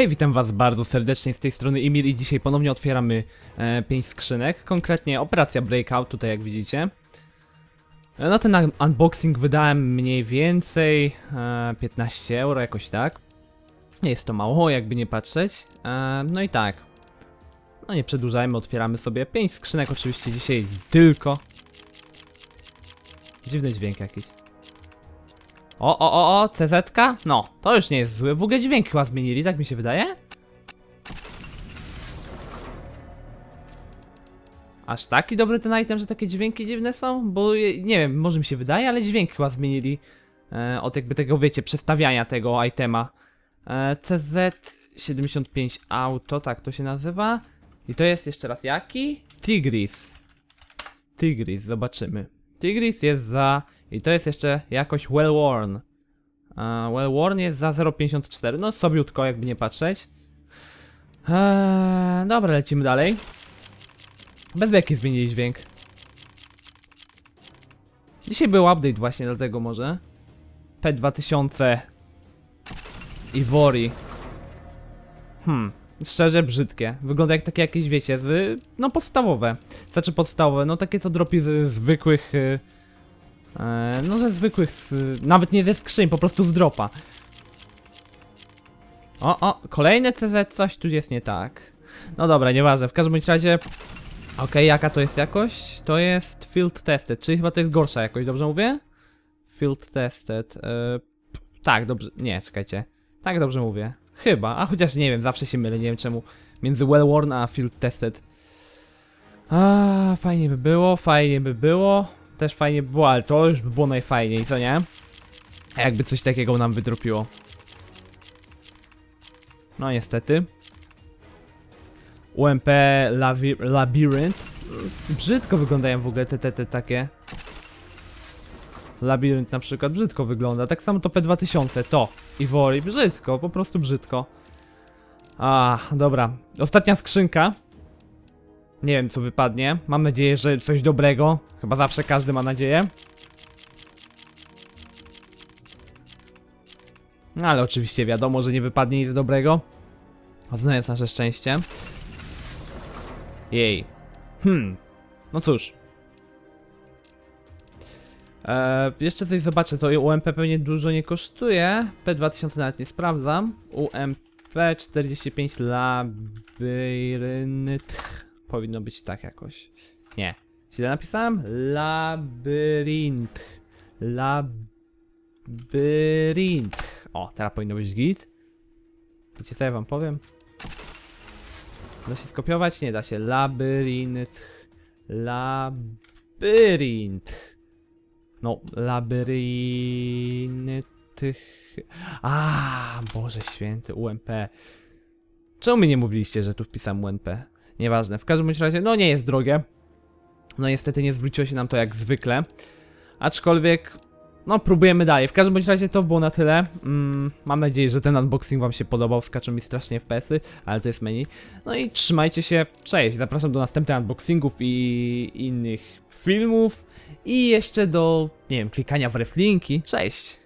Hej, witam was bardzo serdecznie z tej strony Emil i dzisiaj ponownie otwieramy e, 5 skrzynek, konkretnie operacja Breakout, tutaj jak widzicie. E, Na ten un- unboxing wydałem mniej więcej e, 15 euro, jakoś tak. Nie jest to mało, jakby nie patrzeć. E, no i tak. No nie przedłużajmy, otwieramy sobie 5 skrzynek, oczywiście dzisiaj tylko. Dziwny dźwięk jakiś. O, o, o, o, CZ? -ka? No, to już nie jest złe. W ogóle dźwięk chyba zmienili, tak mi się wydaje? Aż taki dobry ten item, że takie dźwięki dziwne są? Bo nie wiem, może mi się wydaje, ale dźwięk chyba zmienili e, od jakby tego, wiecie, przestawiania tego itema. E, CZ75 Auto, tak to się nazywa. I to jest jeszcze raz jaki? Tigris. Tigris, zobaczymy. Tigris jest za... I to jest jeszcze jakoś well worn. A well worn jest za 0,54. No sobiutko, jakby nie patrzeć. Eee, dobra, lecimy dalej. Bez beki zmienili dźwięk. Dzisiaj był update właśnie, dlatego może. P2000 Ivory. Hmm, szczerze brzydkie. Wygląda jak takie jakieś, wiecie, z, no podstawowe. Znaczy podstawowe, no takie co dropi z zwykłych... Y, e, no ze zwykłych, z, nawet nie ze skrzyń, po prostu z dropa. O, o, kolejne CZ, coś tu jest nie tak. No dobra, nieważne, w każdym razie... Okej, jaka to jest jakość? To jest field tested, czyli chyba to jest gorsza jakość, dobrze mówię? Field tested, e, p- tak, dobrze, nie, czekajcie. Tak dobrze mówię. Chyba, a chociaż nie wiem, zawsze się mylę, nie wiem czemu. Między well worn a field tested. A, fajnie by było, fajnie by było. Też fajnie by było, ale to już by było najfajniej, co nie? Jakby coś takiego nam wydropiło. No niestety. UMP Lavi Labyrinth. Brzydko wyglądają w ogóle te, te, te takie. Labirynt na przykład brzydko wygląda. Tak samo to P2000, to. Ivory, brzydko, po prostu brzydko. A, dobra. Ostatnia skrzynka. Nie wiem co wypadnie. Mam nadzieję, że coś dobrego. Chyba zawsze każdy ma nadzieję. No ale oczywiście wiadomo, że nie wypadnie nic dobrego. Znając nasze szczęście. Jej. Hmm. No cóż. Eee, jeszcze coś zobaczę, to UMP pewnie dużo nie kosztuje. P2000 nawet nie sprawdzam. UMP 45 labyrynt. Powinno być tak jakoś. Nie. Źle napisałem? Labyrinth. Labyrinth. O, teraz powinno być git. Wiecie co ja wam powiem? Da się skopiować? Nie da się. Labyrinth. Labyrinth. No, labyrinth. A, Boże święty, UMP. Czemu mi nie mówiliście, że tu wpisałem UMP? Nieważne, w każdym bądź razie, no nie jest drogie. No niestety nie zwróciło się nam to jak zwykle. Aczkolwiek, no próbujemy dalej. W każdym bądź razie to było na tyle. Mm, mam nadzieję, że ten unboxing wam się podobał. Skaczą mi strasznie FPS-y, ale to jest menu. No i trzymajcie się, cześć. Zapraszam do następnych unboxingów i innych filmów. I jeszcze do, nie wiem, klikania w reflinki. Cześć!